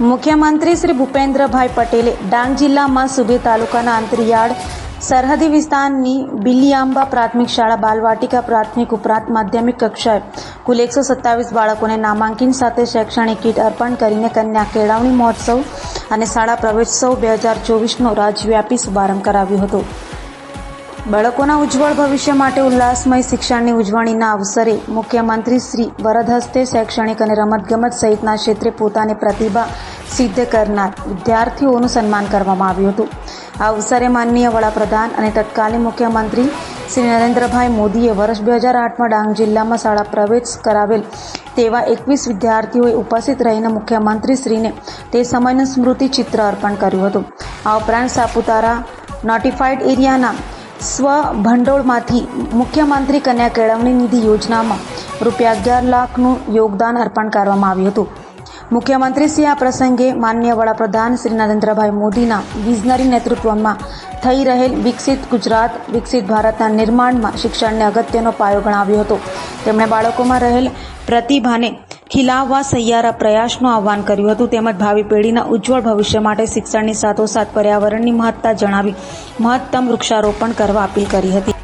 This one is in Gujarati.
મુખ્યમંત્રી શ્રી ભૂપેન્દ્રભાઈ પટેલે ડાંગ જિલ્લામાં સુબે તાલુકાના અંતરિયાળ સરહદી વિસ્તારની બિલિયાંબા પ્રાથમિક શાળા બાલવાટિકા પ્રાથમિક ઉપરાંત માધ્યમિક કક્ષાએ કુલ એકસો સત્તાવીસ બાળકોને નામાંકિત સાથે શૈક્ષણિક કીટ અર્પણ કરીને કન્યા કેળવણી મહોત્સવ અને શાળા પ્રવેશોત્સવ બે હજાર ચોવીસનો રાજવ્યાપી શુભારંભ કરાવ્યો હતો. બાળકોના ઉજ્જવળ ભવિષ્ય માટે ઉલ્લાસમય શિક્ષણની ઉજવણીના અવસરે મુખ્યમંત્રી શ્રી વરદ હસ્તે શૈક્ષણિક અને રમતગમત સહિતના ક્ષેત્રે પોતાની પ્રતિભા સિદ્ધ કરનાર વિદ્યાર્થીઓનું સન્માન કરવામાં આવ્યું હતું. આ અવસરે માનનીય વડાપ્રધાન અને તત્કાલીન મુખ્યમંત્રી શ્રી નરેન્દ્રભાઈ મોદીએ વર્ષ બે હજાર આઠમાં ડાંગ જિલ્લામાં શાળા પ્રવેશ કરાવેલ તેવા એકવીસ વિદ્યાર્થીઓએ ઉપસ્થિત રહીને મુખ્યમંત્રીશ્રીને તે સમયનું સ્મૃતિ ચિત્ર અર્પણ કર્યું હતું. આ ઉપરાંત સાપુતારા નોટિફાઈડ એરિયાના સ્વ ભંડોળમાંથી મુખ્યમંત્રી કન્યા કેળવણી નિધિ યોજનામાં રૂપિયા અગિયાર લાખનું યોગદાન અર્પણ કરવામાં આવ્યું હતું. મુખ્યમંત્રીશ્રી આ પ્રસંગે માન્ય વડાપ્રધાન શ્રી નરેન્દ્રભાઈ મોદીના વિઝનરી નેતૃત્વમાં થઈ રહેલ વિકસિત ગુજરાત, વિકસિત ભારતના નિર્માણમાં શિક્ષણને અગત્યનો પાયો ગણાવ્યો હતો. તેમણે બાળકોમાં રહેલ પ્રતિભાને ખીલાવવા સહિયારા પ્રયાસનું આહ્વાન કર્યું હતું. તેમજ ભાવિ પેઢીના ઉજ્જવળ ભવિષ્ય માટે શિક્ષણની સાથોસાથ પર્યાવરણની મહત્તા જણાવી મહત્તમ વૃક્ષારોપણ કરવા અપીલ કરી હતી.